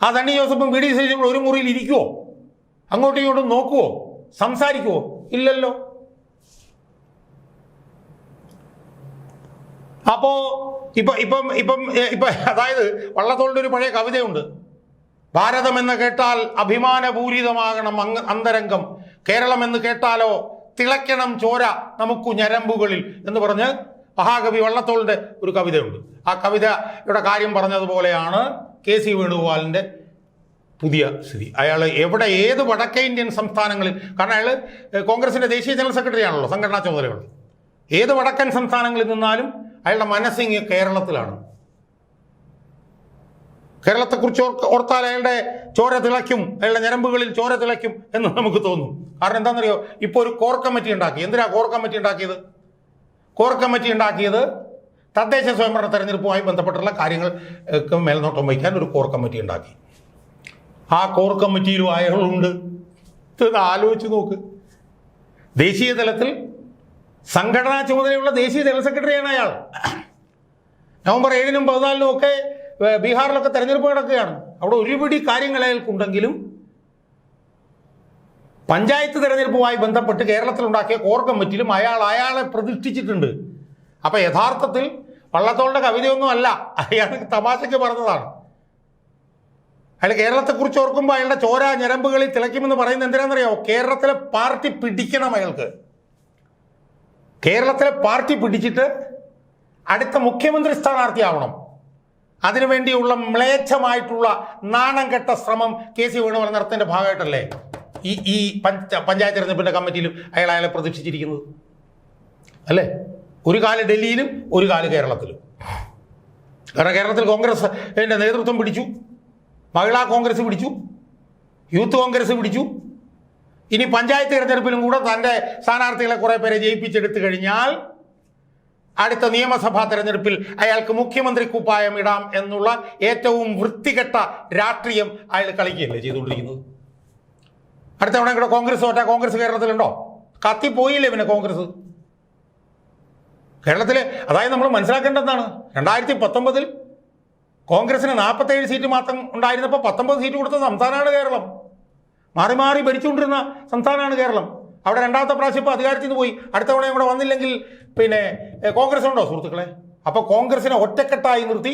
ആ സണ്ണി ജോസഫും വി ഡി സതീശനും കൂടെ ഒരു മുറിയിൽ ഇരിക്കുവോ? അങ്ങോട്ടും ഇങ്ങോട്ടും നോക്കുവോ? സംസാരിക്കുവോ? ഇല്ലല്ലോ. അപ്പോ ഇപ്പൊ ഇപ്പം ഇപ്പം ഇപ്പം അതായത് വള്ളത്തോളിന്റെ ഒരു പഴയ കവിതയുണ്ട്. ഭാരതം എന്ന് കേട്ടാൽ അഭിമാനപൂരിതമാകണം അങ് അന്തരംഗം. കേരളം എന്ന് കേട്ടാലോ തിളയ്ക്കണം ചോര നമുക്കു ഞരമ്പുകളിൽ എന്ന് പറഞ്ഞ് മഹാകവി വള്ളത്തോളിന്റെ ഒരു കവിതയുണ്ട്. ആ കവിതയുടെ കാര്യം പറഞ്ഞതുപോലെയാണ് കെ സി വേണുഗോപാലിന്റെ പുതിയ സ്ഥിതി. അയാൾ എവിടെ ഏത് വടക്കേ ഇന്ത്യൻ സംസ്ഥാനങ്ങളിൽ കാരണം അയാൾ കോൺഗ്രസിന്റെ ദേശീയ ജനറൽ സെക്രട്ടറി ആണല്ലോ സംഘടനാ ചുമതലകൾ ഏത് വടക്കൻ സംസ്ഥാനങ്ങളിൽ നിന്നാലും അയാളുടെ മനസ്സിങ് കേരളത്തിലാണ്. കേരളത്തെക്കുറിച്ച് ഓർത്താൽ അയാളുടെ ചോര തിളയ്ക്കും അയാളുടെ ഞരമ്പുകളിൽ ചോര തിളയ്ക്കും എന്ന് നമുക്ക് തോന്നും. കാരണം എന്താണെന്നറിയോ? ഇപ്പോൾ ഒരു കോർ കമ്മിറ്റി ഉണ്ടാക്കി. എന്തിനാ കോർ കമ്മിറ്റി ഉണ്ടാക്കിയത്? കോർ കമ്മിറ്റി ഉണ്ടാക്കിയത് തദ്ദേശ സ്വയംഭരണ തെരഞ്ഞെടുപ്പുമായി ബന്ധപ്പെട്ടുള്ള കാര്യങ്ങൾ മേൽനോട്ടം വഹിക്കാൻ ഒരു കോർ കമ്മിറ്റി ഉണ്ടാക്കി. ആ കോർ കമ്മിറ്റിയിലും അയാളുണ്ട്. ഇത് ആലോചിച്ച് നോക്ക്. ദേശീയ തലത്തിൽ സംഘടനാ ചുമതലയുള്ള ദേശീയ ജനറൽ സെക്രട്ടറിയാണ് അയാൾ. നവംബർ ഏഴിനും പതിനാലിനും ഒക്കെ ബീഹാറിലൊക്കെ തെരഞ്ഞെടുപ്പ് നടക്കുകയാണ്. അവിടെ ഒരുപിടി കാര്യങ്ങൾ അയാൾക്കുണ്ടെങ്കിലും പഞ്ചായത്ത് തെരഞ്ഞെടുപ്പുമായി ബന്ധപ്പെട്ട് കേരളത്തിലുണ്ടാക്കിയ കോർ കമ്മിറ്റിയിലും അയാൾ അയാളെ പ്രതിഷ്ഠിച്ചിട്ടുണ്ട്. അപ്പൊ യഥാർത്ഥത്തിൽ വള്ളത്തോളുടെ കവിതയൊന്നും അല്ല. അയാൾ തമാശയ്ക്ക് പറഞ്ഞതാണ്. അയാൾ കേരളത്തെക്കുറിച്ച് ഓർക്കുമ്പോൾ അയാളുടെ ചോര ഞരമ്പുകളിൽ തിളയ്ക്കുമെന്ന് പറയുന്നത് എന്തിനാണെന്നറിയാമോ കേരളത്തിലെ പാർട്ടി പിടിക്കണം അയാൾക്ക്. കേരളത്തിലെ പാർട്ടി പിടിച്ചിട്ട് അടുത്ത മുഖ്യമന്ത്രി സ്ഥാനാർത്ഥിയാവണം. അതിനുവേണ്ടിയുള്ള മ്ലേച്ഛമായിട്ടുള്ള നാണം കെട്ട ശ്രമം കെ സി വേണുഗോപാൽ നടത്തിന്റെ ഭാഗമായിട്ടല്ലേ ഈ ഈ പഞ്ച പഞ്ചായത്ത് തെരഞ്ഞെടുപ്പിന്റെ കമ്മിറ്റിയിലും അയാൾ അയാളെ പ്രതീക്ഷിച്ചിരിക്കുന്നത്? അല്ലേ? ഒരു കാൽ ഡൽഹിയിലും ഒരു കാൽ കേരളത്തിലും. കാരണം കേരളത്തിൽ കോൺഗ്രസ് എന്റെ നേതൃത്വം പിടിച്ചു. മഹിളാ കോൺഗ്രസ് പിടിച്ചു. യൂത്ത് കോൺഗ്രസ് പിടിച്ചു. ഇനി പഞ്ചായത്ത് തിരഞ്ഞെടുപ്പിലും കൂടെ തന്റെ സ്ഥാനാർത്ഥികളെ കുറേ പേരെ ജയിപ്പിച്ചെടുത്തു കഴിഞ്ഞാൽ അടുത്ത നിയമസഭാ തെരഞ്ഞെടുപ്പിൽ അയാൾക്ക് മുഖ്യമന്ത്രി കുപ്പായം ഇടാം എന്നുള്ള ഏറ്റവും വൃത്തികെട്ട രാഷ്ട്രീയം അയാൾ കളിക്കുകയല്ലേ ചെയ്തുകൊണ്ടിരിക്കുന്നത്? അടുത്ത തവണ ഇവിടെ കോൺഗ്രസ് തോറ്റാ കോൺഗ്രസ് കേരളത്തിലുണ്ടോ? കത്തിപ്പോയില്ലേ പിന്നെ കോൺഗ്രസ്? കേരളത്തിൽ അതായത് നമ്മൾ മനസ്സിലാക്കേണ്ടതാണ് രണ്ടായിരത്തി പത്തൊമ്പതിൽ കോൺഗ്രസിന് നാൽപ്പത്തേഴ് സീറ്റ് മാത്രം ഉണ്ടായിരുന്നപ്പോൾ പത്തൊമ്പത് സീറ്റ് കൊടുത്ത സംസ്ഥാനമാണ് കേരളം. മാറി മാറി ഭരിച്ചുകൊണ്ടിരുന്ന സംസ്ഥാനമാണ് കേരളം. അവിടെ രണ്ടാമത്തെ പ്രാവശ്യം ഇപ്പോൾ അധികാരത്തിൽ നിന്ന് പോയി. അടുത്ത തവണയും കൂടെ വന്നില്ലെങ്കിൽ പിന്നെ കോൺഗ്രസ് ഉണ്ടോ സുഹൃത്തുക്കളെ? അപ്പോൾ കോൺഗ്രസിനെ ഒറ്റക്കെട്ടായി നിർത്തി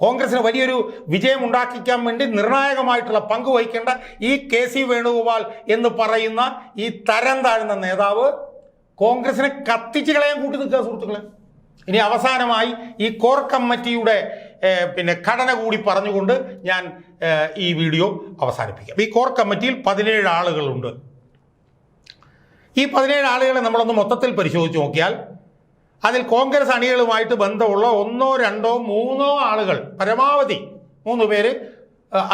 കോൺഗ്രസിന് വലിയൊരു വിജയം ഉണ്ടാക്കിക്കാൻ വേണ്ടി നിർണായകമായിട്ടുള്ള പങ്ക് വഹിക്കേണ്ട ഈ കെ സി വേണുഗോപാൽ എന്ന് പറയുന്ന ഈ തരം താഴ്ന്ന നേതാവ് കോൺഗ്രസിനെ കത്തിച്ച് കളയാൻ കൂട്ടി നിൽക്കുക സുഹൃത്തുക്കളെ. ഇനി അവസാനമായി ഈ കോർ കമ്മിറ്റിയുടെ പിന്നെ ഘടന കൂടി പറഞ്ഞുകൊണ്ട് ഞാൻ ഈ വീഡിയോ അവസാനിപ്പിക്കാം. ഈ കോർ കമ്മിറ്റിയിൽ പതിനേഴ് ആളുകളുണ്ട്. ഈ പതിനേഴ് ആളുകളെ നമ്മളൊന്ന് മൊത്തത്തിൽ പരിശോധിച്ച് നോക്കിയാൽ അതിൽ കോൺഗ്രസ് അണികളുമായിട്ട് ബന്ധമുള്ള ഒന്നോ രണ്ടോ മൂന്നോ ആളുകൾ പരമാവധി മൂന്ന് പേര്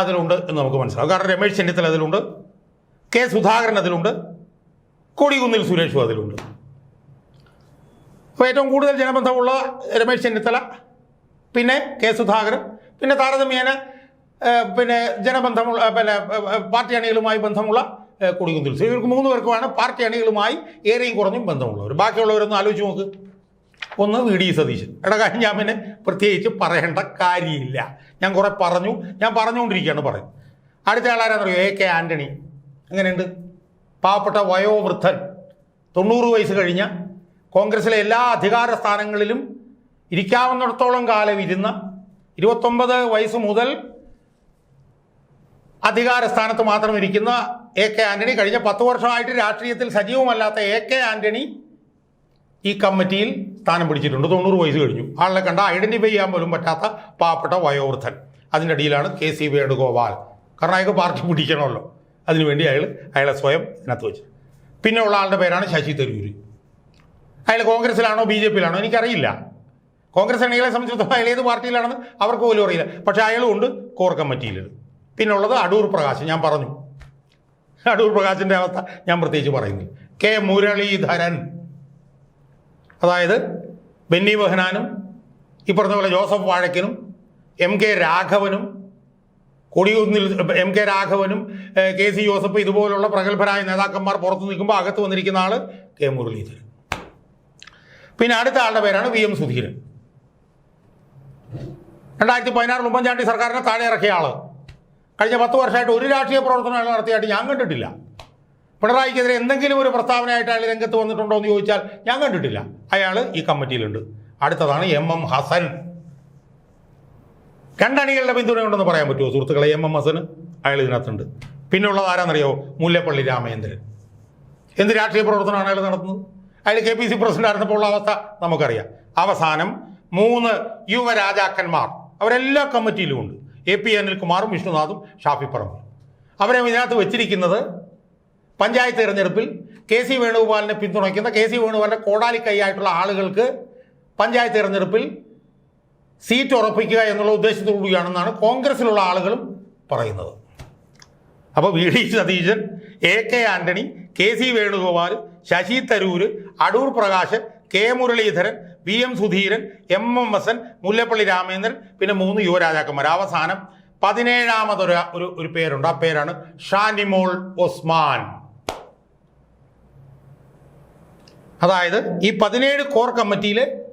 അതിലുണ്ട് എന്ന് നമുക്ക് മനസ്സിലാവും. കാരണം രമേശ് ചെന്നിത്തല അതിലുണ്ട് കെ സുധാകരൻ അതിലുണ്ട് കൊടികുന്നിൽ സുരേഷും അതിലുണ്ട്. അപ്പോൾ ഏറ്റവും കൂടുതൽ ജനബന്ധമുള്ള രമേശ് ചെന്നിത്തല പിന്നെ കെ സുധാകരൻ പിന്നെ താരതമ്യേന പിന്നെ ജനബന്ധമുള്ള പിന്നെ പാർട്ടി അണികളുമായി ബന്ധമുള്ള സുരേഷ്. ഇവർക്ക് മൂന്ന് പേർക്കുമാണ് പാർട്ടി അണികളുമായി ഏറെയും കുറഞ്ഞും ബന്ധമുള്ളവർ. ബാക്കിയുള്ളവരൊന്ന് ആലോചിച്ച് നോക്ക്. ഒന്ന് വി. ഡി. സതീശൻ. എടാ കാര്യം ഞാൻ പിന്നെ പ്രത്യേകിച്ച് പറയേണ്ട കാര്യമില്ല. ഞാൻ കുറെ പറഞ്ഞു. ഞാൻ പറഞ്ഞുകൊണ്ടിരിക്കുകയാണ് പറയും. അടുത്ത ആളാരാന്നറിയോ എ കെ ആന്റണി. എങ്ങനെയുണ്ട്? പാവപ്പെട്ട വയോവൃദ്ധൻ. തൊണ്ണൂറ് വയസ്സ് കഴിഞ്ഞ കോൺഗ്രസിലെ എല്ലാ അധികാര സ്ഥാനങ്ങളിലും ഇരിക്കാവുന്നിടത്തോളം കാലം ഇരുന്ന് ഇരുപത്തൊമ്പത് വയസ്സ് മുതൽ അധികാര സ്ഥാനത്ത് മാത്രം ഇരിക്കുന്ന എ കെ ആന്റണി കഴിഞ്ഞ പത്ത് വർഷമായിട്ട് രാഷ്ട്രീയത്തിൽ സജീവമല്ലാത്ത എ കെ ആന്റണി ഈ കമ്മിറ്റിയിൽ സ്ഥാനം പിടിച്ചിട്ടുണ്ട്. തൊണ്ണൂറ് വയസ്സ് കഴിഞ്ഞു. ആളെ കണ്ട ഐഡന്റിഫൈ ചെയ്യാൻ പോലും പറ്റാത്ത പാവപ്പെട്ട വയോവൃദ്ധൻ. അതിന്റെ അടിയിലാണ് കെ സി വേണുഗോപാൽ. കാരണം അയാൾക്ക് പാർട്ടി പിടിക്കണമല്ലോ. അതിനുവേണ്ടി അയാൾ അയാളെ സ്വയം ഇതിനകത്ത് വെച്ചു. പിന്നെ ഉള്ള ആളുടെ പേരാണ് ശശി തരൂര്. അയാൾ കോൺഗ്രസിലാണോ ബി ജെ പിയിലാണോ എനിക്കറിയില്ല. കോൺഗ്രസ് അണികളെ സംബന്ധിച്ചിടത്തോളം അയാൾ ഏത് പാർട്ടിയിലാണെന്ന് അവർക്ക് പോലും അറിയില്ല. പക്ഷേ അയാളും ഉണ്ട് കോർ കമ്മിറ്റിയിലുണ്ട്. പിന്നുള്ളത് അടൂർ പ്രകാശ് ഞാൻ പറഞ്ഞു. അടൂർ പ്രകാശിന്റെ അവസ്ഥ ഞാൻ പ്രത്യേകിച്ച് പറയുന്നു കെ മുരളീധരൻ. അതായത് ബെന്നി ബെഹനാനും ഈ പറഞ്ഞ പോലെ ജോസഫ് വാഴക്കനും എം കെ രാഘവനും കൊടിയൊന്നിൽ എം കെ രാഘവനും കെ സി ജോസഫ് ഇതുപോലുള്ള പ്രഗത്ഭരായ നേതാക്കന്മാർ പുറത്തു നിൽക്കുമ്പോൾ അകത്ത് വന്നിരിക്കുന്ന ആൾ കെ മുരളീധരൻ. പിന്നെ അടുത്ത ആളുടെ പേരാണ് വി എം സുധീരൻ. രണ്ടായിരത്തി പതിനാറിൽ ഉമ്മൻചാണ്ടി സർക്കാരിനെ താഴെ ഇറക്കിയ ആൾ. കഴിഞ്ഞ പത്ത് വർഷമായിട്ട് ഒരു രാഷ്ട്രീയ പ്രവർത്തനം അയാൾ നടത്തിയായിട്ട് ഞാൻ കണ്ടിട്ടില്ല. പിണറായിക്കെതിരെ എന്തെങ്കിലും ഒരു പ്രസ്താവനയായിട്ട് അയാൾ രംഗത്ത് വന്നിട്ടുണ്ടോ എന്ന് ചോദിച്ചാൽ ഞാൻ കണ്ടിട്ടില്ല. അയാൾ ഈ കമ്മിറ്റിയിലുണ്ട്. അടുത്തതാണ് എം എം ഹസൻ. രണ്ടണികളുടെ പിന്തുണയുണ്ടെന്ന് പറയാൻ പറ്റുമോ? സുഹൃത്തുക്കളെ എം എം ഹസന് അയാൾ ഇതിനകത്തുണ്ട്. പിന്നുള്ളത് ആരാണെന്നറിയോ മുല്ലപ്പള്ളി രാമചന്ദ്രൻ. എന്ത് രാഷ്ട്രീയ പ്രവർത്തനമാണ് അയാൾ നടത്തുന്നത്? അയാൾ കെ പി സി പ്രസിഡന്റ് ആയിരുന്നപ്പോൾ ഉള്ള അവസ്ഥ നമുക്കറിയാം. അവസാനം മൂന്ന് യുവരാജാക്കന്മാർ അവരെല്ലാ കമ്മിറ്റിയിലും ഉണ്ട്. എ പി അനിൽകുമാറും വിഷ്ണുനാഥും ഷാഫി പറമ്പും. അവരെ ഇതിനകത്ത് വെച്ചിരിക്കുന്നത് പഞ്ചായത്ത് തിരഞ്ഞെടുപ്പിൽ കെ സി വേണുഗോപാലിനെ പിന്തുണയ്ക്കുന്ന കെ സി വേണുഗോപാലിന്റെ കോടാലി കൈയായിട്ടുള്ള ആളുകൾക്ക് പഞ്ചായത്ത് തിരഞ്ഞെടുപ്പിൽ സീറ്റ് ഉറപ്പിക്കുക എന്നുള്ള ഉദ്ദേശത്തോടുകൂടിയാണെന്നാണ് കോൺഗ്രസിലുള്ള ആളുകളും പറയുന്നത്. അപ്പോൾ V D Satheesan A K Antony K C Venugopal Shashi Tharoor Adoor Prakash K Muraleedharan V M Sudheeran M M Hasan Mullappally Ramachandran പിന്നെ മൂന്ന് യുവരാജാക്കന്മാർ അവസാനം പതിനേഴാമതൊരു ഒരു ഒരു പേരുണ്ട്. ആ പേരാണ് ഷാനിമോൾ ഒസ്മാൻ. അതായത് ഈ പതിനേഴ് കോർ കമ്മിറ്റിയിൽ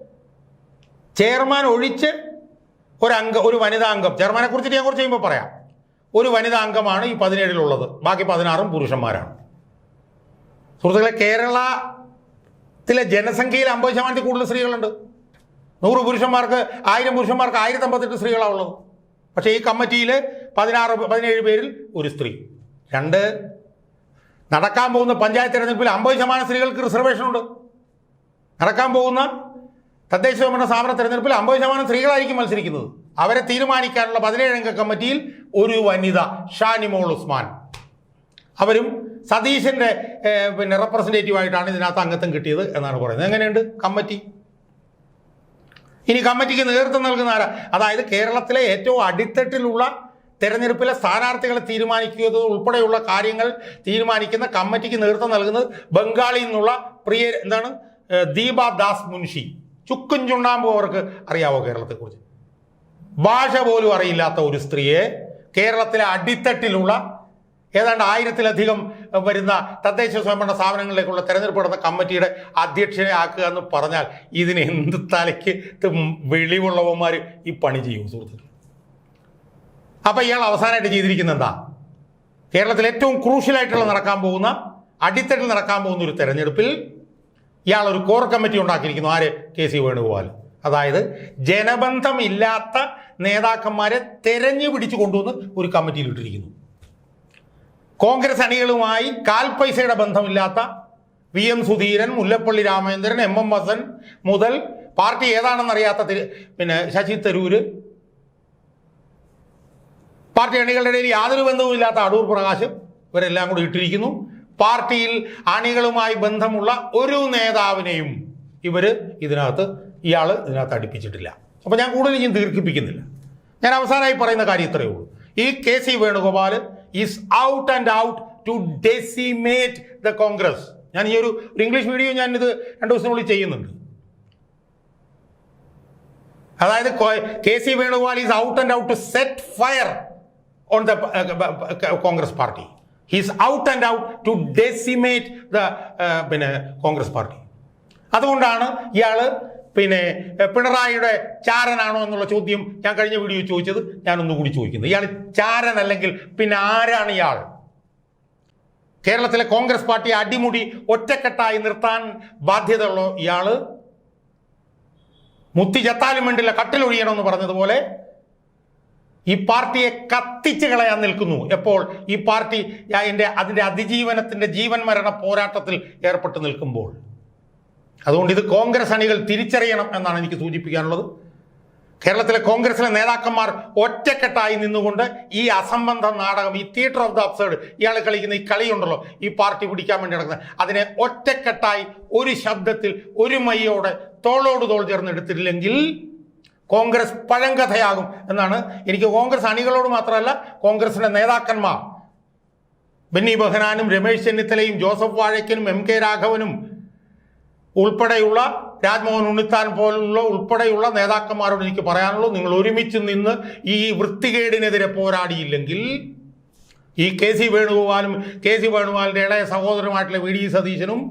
ചെയർമാൻ ഒഴിച്ച് ഒരു ഒരു വനിതാ അംഗം. ചെയർമാനെ കുറിച്ചിട്ട് ഞാൻ കുറച്ച് കഴിയുമ്പോൾ പറയാം. ഒരു വനിതാ അംഗമാണ് ഈ പതിനേഴിലുള്ളത്. ബാക്കി പതിനാറും പുരുഷന്മാരാണ്. സുഹൃത്തുക്കളെ കേരളത്തിലെ ജനസംഖ്യയിൽ അമ്പത് ശതമാനത്തിൽ കൂടുതൽ സ്ത്രീകളുണ്ട്. നൂറ് പുരുഷന്മാർക്ക് ആയിരം പുരുഷന്മാർക്ക് ആയിരത്തി അമ്പത്തെട്ട് സ്ത്രീകളാണ് ഉള്ളത്. പക്ഷേ ഈ കമ്മിറ്റിയിൽ പതിനാറ് പതിനേഴ് പേരിൽ ഒരു സ്ത്രീ. രണ്ട് നടക്കാൻ പോകുന്ന പഞ്ചായത്ത് തിരഞ്ഞെടുപ്പിൽ അമ്പത് ശതമാനം സ്ത്രീകൾക്ക് റിസർവേഷൻ ഉണ്ട് നടക്കാൻ പോകുന്ന തദ്ദേശ സ്വയംഭരണ സ്ഥാപന തിരഞ്ഞെടുപ്പിൽ അമ്പത് ശതമാനം സ്ത്രീകളായിരിക്കും മത്സരിക്കുന്നത്. അവരെ തീരുമാനിക്കാനുള്ള പതിനേഴംഗ കമ്മിറ്റിയിൽ ഒരു വനിത ഷാനിമോൾ ഉസ്മാൻ. അവരും സതീശന്റെ പിന്നെ റെപ്രസെന്റേറ്റീവ് ആയിട്ടാണ് ഇതിനകത്ത് അംഗത്വം കിട്ടിയത് എന്നാണ് പറയുന്നത്. എങ്ങനെയുണ്ട് കമ്മിറ്റി? ഇനി കമ്മിറ്റിക്ക് നേതൃത്വം നൽകുന്ന ആരാ? അതായത് കേരളത്തിലെ ഏറ്റവും അടിത്തട്ടിലുള്ള തെരഞ്ഞെടുപ്പിലെ സ്ഥാനാർത്ഥികളെ തീരുമാനിക്കുന്നത് ഉൾപ്പെടെയുള്ള കാര്യങ്ങൾ തീരുമാനിക്കുന്ന കമ്മിറ്റിക്ക് നേതൃത്വം നൽകുന്നത് ബംഗാളിൽ നിന്നുള്ള പ്രിയ എന്താണ് ദീപ ദാസ് മുൻഷി. ചുക്കും ചുണ്ണാമ്പും അവർക്ക് അറിയാവോ കേരളത്തെക്കുറിച്ച്? ഭാഷ പോലും അറിയില്ലാത്ത ഒരു സ്ത്രീയെ കേരളത്തിലെ അടിത്തട്ടിലുള്ള ഏതാണ്ട് ആയിരത്തിലധികം വരുന്ന തദ്ദേശ സ്വയംഭരണ സ്ഥാപനങ്ങളിലേക്കുള്ള തെരഞ്ഞെടുപ്പ് നടന്ന കമ്മിറ്റിയുടെ അധ്യക്ഷനെ ആക്കുക എന്ന് പറഞ്ഞാൽ ഇതിന് എന്ത് തലയ്ക്ക് വെളിവുള്ളവന്മാർ ഈ പണി ചെയ്യും സുഹൃത്തുക്കൾ അപ്പം ഇയാൾ അവസാനമായിട്ട് ചെയ്തിരിക്കുന്നത് എന്താ? കേരളത്തിൽ ഏറ്റവും ക്രൂഷ്യലായിട്ടുള്ള നടക്കാൻ പോകുന്ന അടിത്തട്ടിൽ നടക്കാൻ പോകുന്ന ഒരു തെരഞ്ഞെടുപ്പിൽ ഇയാൾ ഒരു കോർ കമ്മിറ്റി ഉണ്ടാക്കിയിരിക്കുന്നു. ആര്? K C Venugopal. അതായത് ജനബന്ധമില്ലാത്ത നേതാക്കന്മാരെ തെരഞ്ഞു പിടിച്ചു കൊണ്ടുവന്ന് ഒരു കമ്മിറ്റിയിൽ ഇട്ടിരിക്കുന്നു. കോൺഗ്രസ് അണികളുമായി കാൽപൈസയുടെ ബന്ധമില്ലാത്ത V M Sudheeran Mullappally Ramachandran M M Hasan മുതൽ പാർട്ടി ഏതാണെന്നറിയാത്ത പിന്നെ ശശി തരൂര്. പാർട്ടി അണികളുടെ ഇടയിൽ യാതൊരു ബന്ധവുമില്ലാത്ത അടൂർ പ്രകാശ് ഇവരെല്ലാം കൂടി ഇട്ടിരിക്കുന്നു. പാർട്ടിയിൽ അണികളുമായി ബന്ധമുള്ള ഒരു നേതാവിനെയും ഇവർ ഇതിനകത്ത് ഇയാൾ ഇതിനകത്ത് അടുപ്പിച്ചിട്ടില്ല. അപ്പോൾ ഞാൻ കൂടുതൽ ഞാൻ ദീർഘിപ്പിക്കുന്നില്ല. ഞാൻ അവസാനമായി പറയുന്ന കാര്യം ഇത്രയേ ഉള്ളൂ. ഈ K C Venugopal is out and out to decimate the Congress ഞാൻ ഈ ഒരു ഇംഗ്ലീഷ് വീഡിയോ ഞാൻ ഇത് രണ്ട് ദിവസത്തിനുള്ളിൽ ചെയ്യുന്നുണ്ട്. അതായത് K C Venugopal is out and out to set fire on the Congress party he's out and out to decimate the പിന്നെ കോൺഗ്രസ് പാർട്ടി അതുകൊണ്ടാണ് ഇയാൾ പിന്നെ പിണറായിയുടെ ചാരനാണോ എന്നുള്ള ചോദ്യം ഞാൻ കഴിഞ്ഞ വീഡിയോ ചോദിച്ചത് ഞാനൊന്നുകൂടി ചോദിക്കുന്നത് ഇയാൾ ചാരൻ അല്ലെങ്കിൽ പിന്നെ ആരാണ് ഇയാൾ? കേരളത്തിലെ കോൺഗ്രസ് പാർട്ടി അടിമുടി ഒറ്റക്കെട്ടായി നിർത്താൻ ബാധ്യതയുള്ള ഇയാൾ മുത്തി ചത്താലും വേണ്ടില്ല കട്ടിലൊഴിയണമെന്ന് പറഞ്ഞതുപോലെ ഈ പാർട്ടിയെ കത്തിച്ച് കളയാൻ നിൽക്കുന്നു. എപ്പോൾ? ഈ പാർട്ടി എന്റെ അതിന്റെ അതിജീവനത്തിന്റെ ജീവൻ മരണ പോരാട്ടത്തിൽ ഏർപ്പെട്ട് നിൽക്കുമ്പോൾ. അതുകൊണ്ട് ഇത് കോൺഗ്രസ് അണികൾ തിരിച്ചറിയണം എന്നാണ് എനിക്ക് സൂചിപ്പിക്കാനുള്ളത്. കേരളത്തിലെ കോൺഗ്രസിലെ നേതാക്കന്മാർ ഒറ്റക്കെട്ടായി നിന്നുകൊണ്ട് ഈ അസംബന്ധ നാടകം ഈ തിയേറ്റർ ഓഫ് ദ അബ്സേർഡ് ഇയാൾ കളിക്കുന്ന ഈ കളിയുണ്ടല്ലോ ഈ പാർട്ടി പിടിക്കാൻ വേണ്ടി നടക്കുന്നത് അതിനെ ഒറ്റക്കെട്ടായി ഒരു ശബ്ദത്തിൽ ഒരു മയ്യോടെ തോളോട് തോൾ ചേർന്ന് എടുത്തിട്ടില്ലെങ്കിൽ കോൺഗ്രസ് പഴങ്കഥയാകും എന്നാണ് എനിക്ക് കോൺഗ്രസ് അണികളോട് മാത്രമല്ല കോൺഗ്രസിന്റെ നേതാക്കന്മാർ. ബെന്നി ബെഹനാനും രമേശ് ചെന്നിത്തലയും ജോസഫ് വാഴയ്ക്കനും എം കെ രാഘവനും ഉൾപ്പെടെയുള്ള രാജ്മോഹൻ ഉണ്ണിത്താൻ പോലുള്ള ഉൾപ്പെടെയുള്ള നേതാക്കന്മാരോട് എനിക്ക് പറയാനുള്ളൂ നിങ്ങൾ ഒരുമിച്ച് നിന്ന് ഈ വൃത്തികേടിനെതിരെ പോരാടിയില്ലെങ്കിൽ ഈ കെ സി വേണുഗോപാലും കെ സി വേണുഗോപാലിന്റെ ഇളയ സഹോദരമായിട്ടുള്ള വി ഡി സതീശനും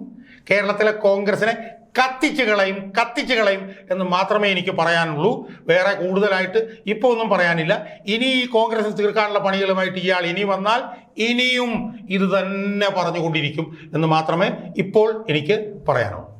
കേരളത്തിലെ കോൺഗ്രസിനെ കത്തിച്ചു കളയും കത്തിച്ചു കളയും എന്ന് മാത്രമേ എനിക്ക് പറയാനുള്ളൂ. വേറെ കൂടുതലായിട്ട് ഇപ്പോൾ ഒന്നും പറയാനില്ല. ഇനി ഈ കോൺഗ്രസ് തീർക്കാനുള്ള പണികളുമായിട്ട് ഇയാൾ ഇനി വന്നാൽ ഇനിയും ഇത് തന്നെ പറഞ്ഞുകൊണ്ടിരിക്കും എന്ന് മാത്രമേ ഇപ്പോൾ എനിക്ക് പറയാനുള്ളൂ.